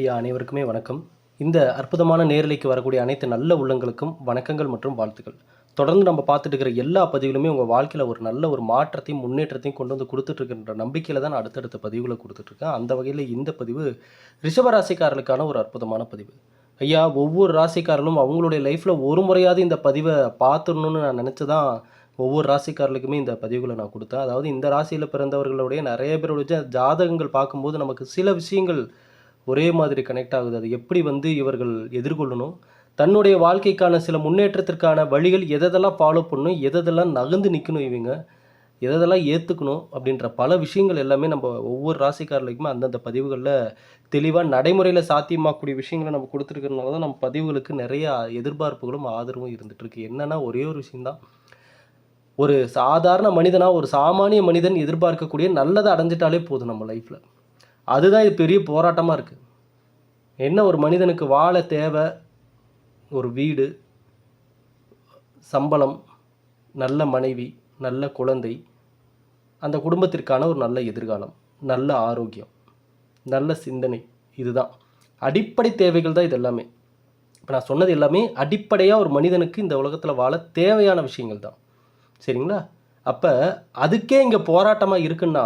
ஐயா அனைவருக்குமே வணக்கம். இந்த அற்புதமான நேரலைக்கு வரக்கூடிய அனைத்து நல்ல உள்ளங்களுக்கும் வணக்கங்கள் மற்றும் வாழ்த்துக்கள். தொடர்ந்து நம்ம பார்த்துட்டு இருக்கிற எல்லா பதிவுகளுமே உங்கள் வாழ்க்கையில் ஒரு நல்ல ஒரு மாற்றத்தையும் முன்னேற்றத்தையும் கொண்டு வந்து கொடுத்துட்ருக்கின்ற நம்பிக்கையில் தான் நான் அடுத்தடுத்த பதிவுகளை கொடுத்துட்ருக்கேன் அந்த வகையில் இந்த பதிவு ரிஷபராசிக்காரர்களுக்கான ஒரு அற்புதமான பதிவு. ஐயா ஒவ்வொரு ராசிக்காரர்களும் அவங்களுடைய லைஃப்பில் ஒரு முறையாவது இந்த பதிவை பார்த்துடணும்னு நான் நினச்சி தான் ஒவ்வொரு ராசிக்காரர்களுக்குமே இந்த பதிவுகளை நான் கொடுத்தேன். அதாவது இந்த ராசியில் பிறந்தவர்களுடைய நிறைய பேருடைய ஜாதகங்கள் பார்க்கும்போது நமக்கு சில விஷயங்கள் ஒரே மாதிரி கனெக்ட் ஆகுது. அது எப்படி வந்து இவர்கள் எதிர்கொள்ளணும்? தன்னுடைய வாழ்க்கைக்கான சில முன்னேற்றத்திற்கான வழிகள் எதெல்லாம் ஃபாலோ பண்ணணும்? எதெல்லாம் நகர்ந்து நிற்கணும் இவங்க? எதெல்லாம் ஏற்றுக்கணும் அப்படின்ற பல விஷயங்கள் எல்லாமே நம்ம ஒவ்வொரு ராசிக்காரர்களுக்குமே அந்தந்த பதிவுகளில் தெளிவாக நடைமுறையில் சாத்தியமாகக்கூடிய விஷயங்களை நம்ம கொடுத்துருக்கறனால தான் நம்ம பதிவுகளுக்கு நிறைய எதிர்பார்ப்புகளும் ஆதரவும் இருந்துகிட்ருக்கு என்னென்னா ஒரே ஒரு விஷயந்தான் ஒரு சாதாரண மனிதனாக ஒரு சாமானிய மனிதன் எதிர்பார்க்கக்கூடிய நல்லதை அடைஞ்சிட்டாலே போதும் நம்ம லைஃப்பில் அதுதான் இது பெரிய போராட்டமாக இருக்குது என்ன ஒரு மனிதனுக்கு வாழ தேவை? ஒரு வீடு சம்பளம் நல்ல மனைவி நல்ல குழந்தை அந்த குடும்பத்திற்கான ஒரு நல்ல எதிர்காலம் நல்ல ஆரோக்கியம் நல்ல சிந்தனை இதுதான். அடிப்படை தேவைகள் தான் இது எல்லாமே இப்போ நான் சொன்னது எல்லாமே அடிப்படையாக ஒரு மனிதனுக்கு இந்த உலகத்தில் வாழ தேவையான விஷயங்கள் தான். சரிங்களா? அப்போ அதுக்கே இங்கே போராட்டமாக இருக்குன்னா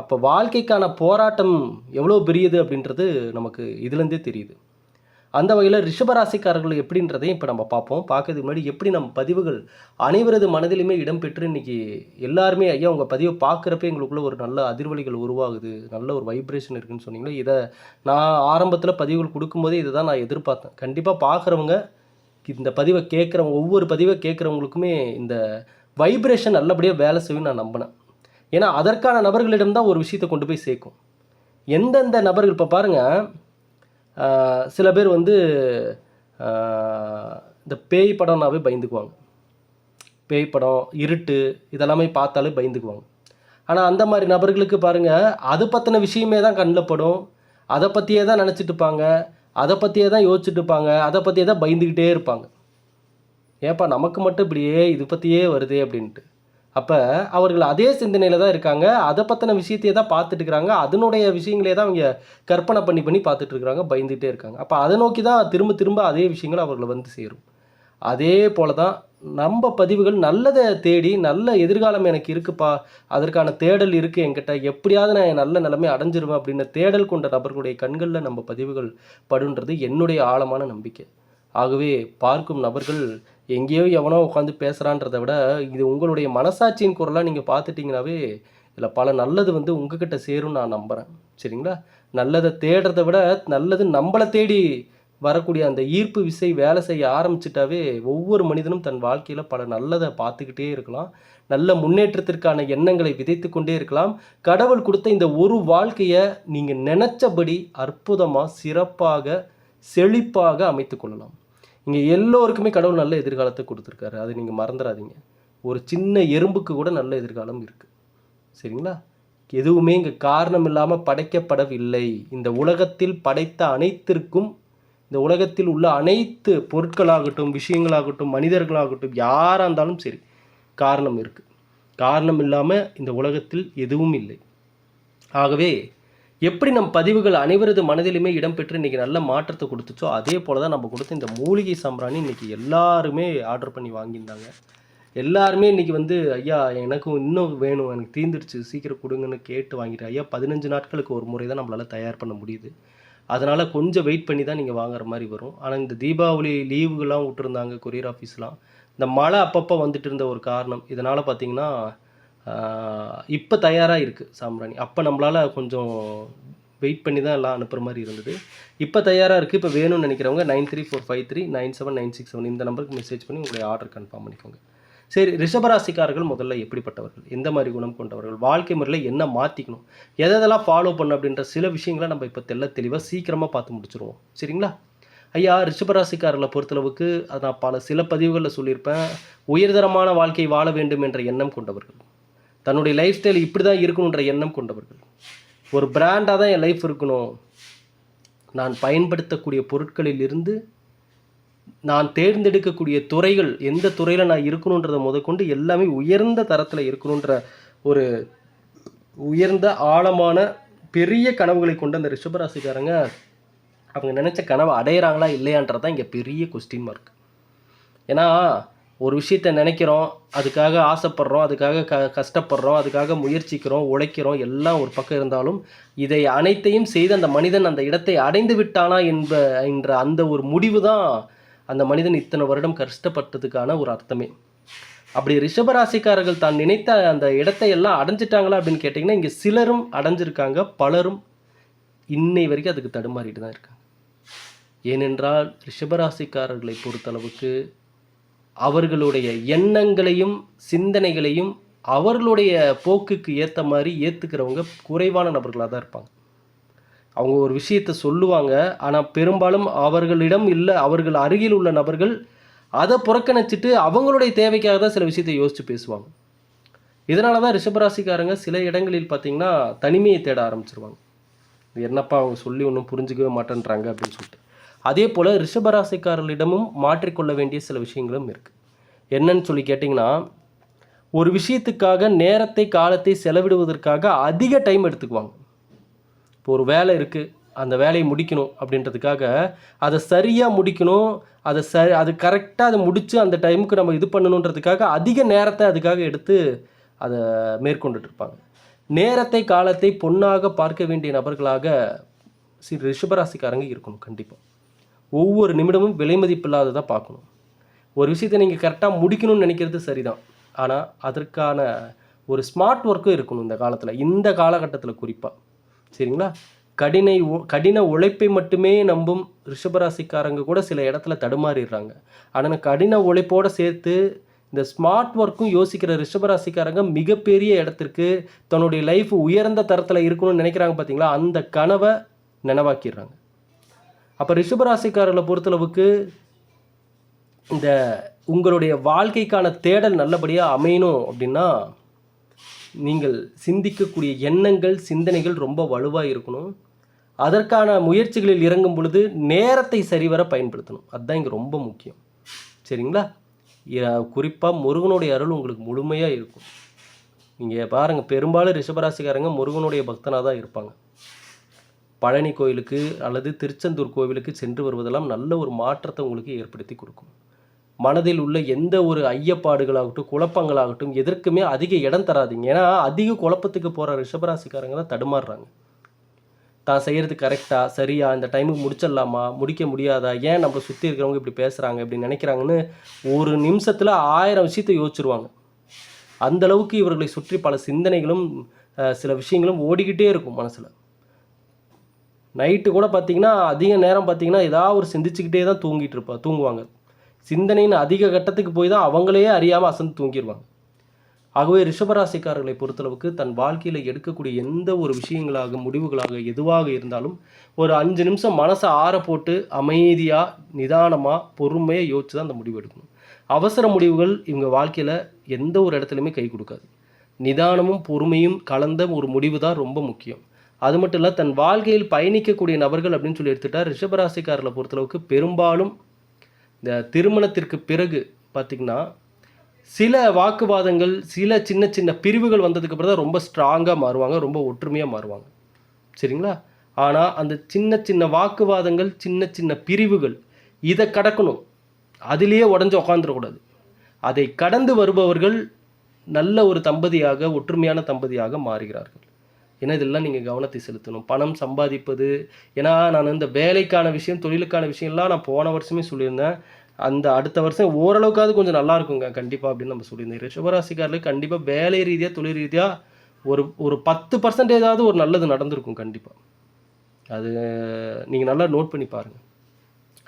அப்போ வாழ்க்கைக்கான போராட்டம் எவ்வளோ பெரியது அப்படின்றது நமக்கு இதுலேருந்தே தெரியுது. அந்த வகையில் ரிஷபராசிக்காரர்கள் எப்படின்றதையும் இப்போ நம்ம பார்ப்போம். பார்க்கறதுக்கு முன்னாடி எப்படி நம்ம பதிவுகள் அனைவரது மனதிலுமே இடம்பெற்று இன்றைக்கி எல்லாருமே ஐயா உங்கள் பதிவை பார்க்குறப்ப எங்களுக்குள்ள ஒரு நல்ல அதிர்வலிகள் உருவாகுது. நல்ல ஒரு வைப்ரேஷன் இருக்குன்னு சொன்னீங்களே இதை நான் ஆரம்பத்தில் பதிவுகள் கொடுக்கும்போதே இதை தான் நான் எதிர்பார்த்தேன். கண்டிப்பாக பார்க்குறவங்க இந்த பதிவை கேட்குறவங்க ஒவ்வொரு பதிவை கேட்குறவங்களுக்குமே இந்த வைப்ரேஷன் நல்லபடியாக வேலை செய்யும் நான் நம்பினேன். ஏன்னா அதற்கான நபர்களிடம் தான் ஒரு விஷயத்தை கொண்டு போய் சேர்க்கும். எந்தெந்த நபர்கள் இப்போ பாருங்கள் சில பேர் வந்து இந்த பேய் படம்னாவே பயந்துக்குவாங்க. பேய் படம் இருட்டு இதெல்லாமே பார்த்தாலே பயந்துக்குவாங்க. ஆனால் அந்த மாதிரி நபர்களுக்கு பாருங்கள் அது பற்றின விஷயமே தான் கண்ணில் படும். அதை பற்றியே தான் நினச்சிட்டுப்பாங்க. அதை பற்றியே தான் யோசிச்சுட்டுப்பாங்க. அதை பற்றியே தான் பயந்துக்கிட்டே இருப்பாங்க. ஏப்பா நமக்கு மட்டும் இப்படியே இது பற்றியே வருதே அப்படின்ட்டு. அப்போ அவர்கள் அதே சிந்தனையில் தான் இருக்காங்க. அதை பற்றின விஷயத்தையே தான் பார்த்துட்டு இருக்கிறாங்க அதனுடைய விஷயங்களே தான் அவங்க கற்பனை பண்ணி பண்ணி பார்த்துட்டு இருக்கிறாங்க பயந்துகிட்டே இருக்காங்க. அப்போ அதை நோக்கி தான் திரும்ப திரும்ப அதே விஷயங்கள் அவர்களை வந்து சேரும். அதே போல தான் நம்ம பதிவுகள் நல்லதை தேடி நல்ல எதிர்காலம் எனக்கு இருக்குப்பா. அதற்கான தேடல் இருக்குது என்கிட்ட. எப்படியாவது நான் நல்ல நிலைமை அடைஞ்சிருவேன் அப்படின்னு தேடல் கொண்ட நபர்களுடைய கண்களில் நம்ம பதிவுகள் படுன்றது என்னுடைய ஆழமான நம்பிக்கை. ஆகவே பார்க்கும் நபர்கள் எங்கேயோ எவனோ உட்காந்து பேசுகிறான்றதை விட இது உங்களுடைய மனசாட்சியின் குரலாக நீங்கள் பார்த்துட்டிங்கனாவே இதில் பல நல்லது வந்து உங்ககிட்ட சேரும்னு நான் நம்புகிறேன் சரிங்களா? நல்லதை தேடுறதை விட நல்லது நம்மளை தேடி வரக்கூடிய அந்த ஈர்ப்பு விசை வேலை செய்ய ஆரம்பிச்சிட்டாவே ஒவ்வொரு மனிதனும் தன் வாழ்க்கையில் பல நல்லதை பார்த்துக்கிட்டே இருக்கலாம். நல்ல முன்னேற்றத்திற்கான எண்ணங்களை விதைத்து கொண்டே இருக்கலாம். கடவுள் கொடுத்த இந்த ஒரு வாழ்க்கையை நீங்கள் நினச்சபடி அற்புதமாக சிறப்பாக செழிப்பாக அமைத்து கொள்ளலாம். இங்கே எல்லோருக்குமே கடவுள் நல்ல எதிர்காலத்தை கொடுத்துருக்காரு. அதை நீங்கள் மறந்துடாதீங்க ஒரு சின்ன எறும்புக்கு கூட நல்ல எதிர்காலம் இருக்குது சரிங்களா? எதுவுமே இங்கே காரணம் இல்லாமல் படைக்கப்படவில்லை. இந்த உலகத்தில் படைத்த அனைத்திற்கும் இந்த உலகத்தில் உள்ள அனைத்து பொருட்களாகட்டும் விஷயங்களாகட்டும் மனிதர்களாகட்டும் யாராக இருந்தாலும் சரி காரணம் இருக்குது காரணம் இல்லாமல் இந்த உலகத்தில் எதுவும் இல்லை. ஆகவே எப்படி நம் பதிவுகள் அனைவரது மனதிலுமே இடம்பெற்று இன்றைக்கி நல்ல மாற்றத்தை கொடுத்துச்சோ அதே போல் தான் நம்ம கொடுத்த இந்த மூலிகை சாம்பிராணி இன்றைக்கி எல்லாருமே ஆர்டர் பண்ணி வாங்கியிருந்தாங்க. எல்லாருமே இன்றைக்கி வந்து ஐயா எனக்கும் இன்னும் வேணும் எனக்கு தீர்ந்துடுச்சு சீக்கிரம் கொடுங்கன்னு கேட்டு வாங்கிட்டு ஐயா பதினஞ்சு நாட்களுக்கு ஒரு முறை தான் நம்மளால் தயார் பண்ண முடியுது. அதனால் கொஞ்சம் வெயிட் பண்ணி தான் நீங்கள் வாங்குற மாதிரி வரும். ஆனால் இந்த தீபாவளி லீவுகள்லாம் விட்டுருந்தாங்க கொரியர் ஆஃபீஸ்லாம் இந்த மழை அப்பப்போ வந்துட்டு இருந்த ஒரு காரணம். இதனால் பார்த்தீங்கன்னா இப்போ தயாராக இருக்குது சாம்பிராணி அப்போ நம்மளால் கொஞ்சம் வெயிட் பண்ணி தான் எல்லாம் அனுப்புகிற மாதிரி இருந்தது. இப்போ தயாராக இருக்குது இப்போ வேணும்னு நினைக்கிறவங்க nine three four five three nine seven nine six seven இந்த நம்பருக்கு மெசேஜ் பண்ணி உங்களுடைய ஆர்டர் கன்ஃபார்ம் பண்ணிக்கோங்க. சரி ரிஷபராசிக்காரர்கள் முதல்ல எப்படிப்பட்டவர்கள்? எந்த மாதிரி குணம் கொண்டவர்கள்? வாழ்க்கை முறையில் என்ன மாற்றிக்கணும் எதெல்லாம் ஃபாலோ பண்ண அப்படின்ற சில விஷயங்களை நம்ம இப்போ தெல்ல தெளிவாக சீக்கிரமாக பார்த்து முடிச்சுருவோம். சரிங்களா? ஐயா ரிஷபராசிக்காரர்களை பொறுத்தளவுக்கு நான் பல சில பதிவுகளில் சொல்லியிருப்பேன். உயர்தரமான வாழ்க்கை வாழ வேண்டும் என்ற எண்ணம் கொண்டவர்கள். தன்னுடைய லைஃப் ஸ்டைல் இப்படி தான் இருக்கணுன்ற எண்ணம் கொண்டவர்கள். ஒரு பிராண்டாக தான் என் லைஃப் இருக்கணும். நான் பயன்படுத்தக்கூடிய பொருட்களில் இருந்து நான் தேர்ந்தெடுக்கக்கூடிய துறைகள் எந்த துறையில் நான் இருக்கணுன்றதை முதற்கொண்டு எல்லாமே உயர்ந்த தரத்தில் இருக்கணுன்ற ஒரு உயர்ந்த ஆழமான பெரிய கனவுகளை கொண்ட அந்த ரிஷபராசிக்காரங்க அவங்க நினச்ச கனவை அடையிறாங்களா இல்லையான்றது தான் இங்கே பெரிய கொஸ்டின் மார்க் ஏன்னா ஒரு விஷயத்த நினைக்கிறோம் அதுக்காக ஆசைப்படுறோம் அதுக்காக க கஷ்டப்படுறோம் அதுக்காக முயற்சிக்கிறோம் உழைக்கிறோம் எல்லாம் ஒரு பக்கம் இருந்தாலும் இதை அனைத்தையும் செய்து அந்த மனிதன் அந்த இடத்தை அடைந்து விட்டானா என்ப என்ற அந்த ஒரு முடிவு தான் அந்த மனிதன் இத்தனை வருடம் கஷ்டப்பட்டதுக்கான ஒரு அர்த்தமே. அப்படி ரிஷபராசிக்காரர்கள் தான் நினைத்த அந்த இடத்தை எல்லாம் அடைஞ்சிட்டாங்களா அப்படின்னு கேட்டிங்கன்னா இங்கே சிலரும் அடைஞ்சிருக்காங்க பலரும் இன்னை வரைக்கும் அதுக்கு தடுமாறிட்டு தான் இருக்காங்க. ஏனென்றால் ரிஷபராசிக்காரர்களை பொறுத்தளவுக்கு அவர்களுடைய எண்ணங்களையும் சிந்தனைகளையும் அவர்களுடைய போக்குக்கு ஏற்ற மாதிரி ஏற்றுக்கிறவங்க குறைவான நபர்களாக தான் இருப்பாங்க. அவங்க ஒரு விஷயத்தை சொல்லுவாங்க ஆனால் பெரும்பாலும் அவர்களிடம் இல்லை அவர்கள் அருகில் உள்ள நபர்கள் அதை புறக்கணிச்சிட்டு அவங்களுடைய தேவைக்காக தான் சில விஷயத்தை யோசித்து பேசுவாங்க. இதனால தான் ரிஷபராசிக்காரங்க சில இடங்களில் பார்த்தீங்கன்னா தனிமையை தேட ஆரம்பிச்சிருவாங்க. இது என்னப்பா அவங்க சொல்லி ஒன்றும் புரிஞ்சுக்கவே மாட்டேன்றாங்க அப்படின்னு சொல்லிட்டு. அதே போல் ரிஷபராசிக்காரர்களிடமும் மாற்றிக்கொள்ள வேண்டிய சில விஷயங்களும் இருக்குது என்னன்னு சொல்லி கேட்டிங்கன்னா ஒரு விஷயத்துக்காக நேரத்தை காலத்தை செலவிடுவதற்காக அதிக டைம் எடுத்துக்குவாங்க. இப்போ ஒரு வேலை இருக்குது அந்த வேலையை முடிக்கணும் அப்படின்றதுக்காக அதை சரியாக முடிக்கணும் அதை சரி அது கரெக்டாக அதை முடித்து அந்த டைமுக்கு நம்ம இது பண்ணணுன்றதுக்காக அதிக நேரத்தை அதுக்காக எடுத்து அதை மேற்கொண்டுட்டு இருப்பாங்க. நேரத்தை காலத்தை பொன்னாக பார்க்க வேண்டிய நபர்களாக சி ரிஷபராசிக்காரங்க இருக்கணும் கண்டிப்பாக ஒவ்வொரு நிமிடமும் விலை மதிப்பில்லாததாக பார்க்கணும். ஒரு விஷயத்தை நீங்கள் கரெக்டாக முடிக்கணும்னு நினைக்கிறது சரிதான். ஆனால் அதற்கான ஒரு ஸ்மார்ட் ஒர்க்கும் இருக்கணும் இந்த காலத்தில். இந்த காலகட்டத்தில் குறிப்பாக சரிங்களா? கடினை கடின உழைப்பை மட்டுமே நம்பும் ரிஷபராசிக்காரங்க கூட சில இடத்துல தடுமாறிடுறாங்க. ஆனால் கடின உழைப்போடு சேர்த்து இந்த ஸ்மார்ட் ஒர்க்கும் யோசிக்கிற ரிஷபராசிக்காரங்க மிகப்பெரிய இடத்திற்கு தன்னுடைய லைஃப் உயர்ந்த தரத்தில் இருக்கணும்னு நினைக்கிறாங்க பார்த்தீங்களா அந்த கனவை நினைவாக்கிடுறாங்க. அப்போ ரிஷபராசிக்காரர்களை பொறுத்தளவுக்கு இந்த உங்களுடைய வாழ்க்கைக்கான தேடல் நல்லபடியாக அமையணும் அப்படின்னா நீங்கள் சிந்திக்கக்கூடிய எண்ணங்கள் சிந்தனைகள் ரொம்ப வலுவாக இருக்கணும். அதற்கான முயற்சிகளில் இறங்கும் பொழுது நேரத்தை சரிவர பயன்படுத்தணும். அதுதான் இங்கே ரொம்ப முக்கியம். சரிங்களா? குறிப்பாக முருகனுடைய அருள் உங்களுக்கு முழுமையாக இருக்கும். நீங்கள் பாருங்கள் பெரும்பாலும் ரிஷபராசிக்காரங்க முருகனுடைய பக்தனாக தான் இருப்பாங்க. பழனி கோயிலுக்கு அல்லது திருச்செந்தூர் கோவிலுக்கு சென்று வருவதெல்லாம் நல்ல ஒரு மாற்றத்தை உங்களுக்கு ஏற்படுத்தி கொடுக்கும். மனதில் உள்ள எந்த ஒரு ஐயப்பாடுகளாகட்டும் குழப்பங்களாகட்டும் எதற்குமே அதிக இடம் தராதிங்க. ஏன்னா அதிக குழப்பத்துக்கு போகிற ரிஷபராசிக்காரங்க தான் தடுமாறுறாங்க. தான் செய்கிறது கரெக்டாக சரியா இந்த டைமுக்கு முடிச்சிடலாமா முடிக்க முடியாதா ஏன் நம்ம சுற்றி இருக்கிறவங்க இப்படி பேசுகிறாங்க இப்படி நினைக்கிறாங்கன்னு ஒரு நிமிஷத்தில் ஆயிரம் விஷயத்தை யோசிச்சிருவாங்க. அந்த அளவுக்கு இவர்களை சுற்றி பல சிந்தனைகளும் சில விஷயங்களும் ஓடிக்கிட்டே இருக்கும் மனசில். நைட்டு கூட பார்த்தீங்கன்னா அதிக நேரம் பார்த்தீங்கன்னா ஏதாவது ஒரு சிந்திச்சுக்கிட்டே தான் தூங்கிட்டு இருப்பா தூங்குவாங்க. சிந்தனையின் அதிக கட்டத்துக்கு போய் தான் அவங்களே அறியாமல் அசந்து தூங்கிடுவாங்க ஆகவே ரிஷபராசிக்காரர்களை பொறுத்தளவுக்கு தன் வாழ்க்கையில் எடுக்கக்கூடிய எந்த ஒரு விஷயங்களாக முடிவுகளாக எதுவாக இருந்தாலும் ஒரு அஞ்சு நிமிஷம் மனசை ஆற போட்டு அமைதியாக நிதானமாக பொறுமையாக யோசிச்சு தான் அந்த முடிவு எடுக்கணும். அவசர முடிவுகள் இவங்க வாழ்க்கையில் எந்த ஒரு இடத்துலையுமே கை கொடுக்காது. நிதானமும் பொறுமையும் கலந்த ஒரு முடிவு தான் ரொம்ப முக்கியம். அது மட்டும் இல்லை தன் வாழ்க்கையில் பயணிக்கக்கூடிய நபர்கள் அப்படின்னு சொல்லி எடுத்துட்டா ரிஷபராசிக்காரர்களை பொறுத்தளவுக்கு பெரும்பாலும் இந்த திருமணத்திற்கு பிறகு பார்த்திங்கன்னா சில வாக்குவாதங்கள் சில சின்ன சின்ன பிரிவுகள் வந்ததுக்கு அப்புறம் தான் ரொம்ப ஸ்ட்ராங்காக மாறுவாங்க ரொம்ப ஒற்றுமையாக மாறுவாங்க. சரிங்களா? ஆனால் அந்த சின்ன சின்ன வாக்குவாதங்கள் சின்ன சின்ன பிரிவுகள் இதை கடக்கணும். அதிலேயே உடஞ்சி உக்காந்துடக்கூடாது. அதை கடந்து வருபவர்கள் நல்ல ஒரு தம்பதியாக ஒற்றுமையான தம்பதியாக மாறுகிறார்கள். ஏன்னா இதெல்லாம் நீங்கள் கவனத்தை செலுத்தணும். பணம் சம்பாதிப்பது. ஏன்னா நான் இந்த வேலைக்கான விஷயம் தொழிலுக்கான விஷயம்லாம் நான் போன வருஷமே சொல்லியிருந்தேன். அந்த அடுத்த வருஷம் ஓரளவுக்காவது கொஞ்சம் நல்லா இருக்குங்க. கண்டிப்பாக அப்படின்னு நம்ம சொல்லியிருந்தேன். ரிஷபராசிக்காரர்களுக்கு கண்டிப்பாக வேலை ரீதியாக தொழில் ரீதியாக ஒரு ஒரு பத்து பர்சன்டேஜாவது ஒரு நல்லது நடந்திருக்கும் கண்டிப்பாக அது நீங்கள் நல்லா நோட் பண்ணி பாருங்கள்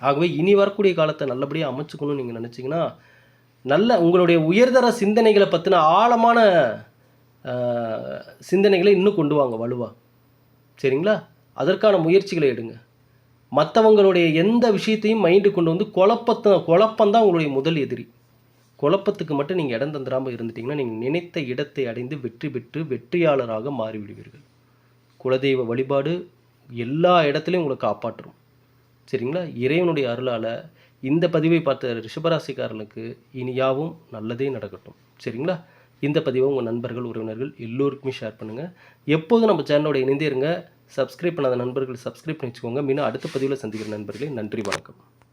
ஆகவே இனி வரக்கூடிய காலத்தை நல்லபடியாக அமைச்சுக்கணும்னு நீங்கள் நினச்சிங்கன்னா நல்ல உங்களுடைய உயர்தர சிந்தனைகளை பற்றின ஆழமான சிந்தனைகளை இன்னும் கொண்டு வாங்க வலுவா. சரிங்களா? அதற்கான முயற்சிகளை எடுங்க. மற்றவங்களுடைய எந்த விஷயத்தையும் மைண்டு கொண்டு வந்து குழப்பத்தை குழப்பந்தான் உங்களுடைய முதல் எதிரி. குழப்பத்துக்கு மட்டும் நீங்கள் இடம் தந்துடாமல் இருந்துட்டிங்கன்னா நீங்கள் நினைத்த இடத்தை அடைந்து வெற்றி பெற்று வெற்றியாளராக மாறிவிடுவீர்கள். குலதெய்வ வழிபாடு எல்லா இடத்துலையும் உங்களை காப்பாற்றும். சரிங்களா? இறைவனுடைய அருளால் இந்த பதிவை பார்த்த ரிஷபராசிக்காரர்களுக்கு இனியாவும் நல்லதே நடக்கட்டும். சரிங்களா? இந்த பதிவை உங்கள் நண்பர்கள் உறவினர்கள் எல்லோருக்குமே ஷேர் பண்ணுங்கள் எப்போதும் நம்ம சேனலோட இணைந்தே இருங்க சப்ஸ்கிரைப் பண்ணாத நண்பர்கள் சப்ஸ்கிரைப் பண்ணி வச்சுக்கோங்க மீண்டும் அடுத்த பதிவில் சந்திக்கிற நண்பர்களே நன்றி வணக்கம்.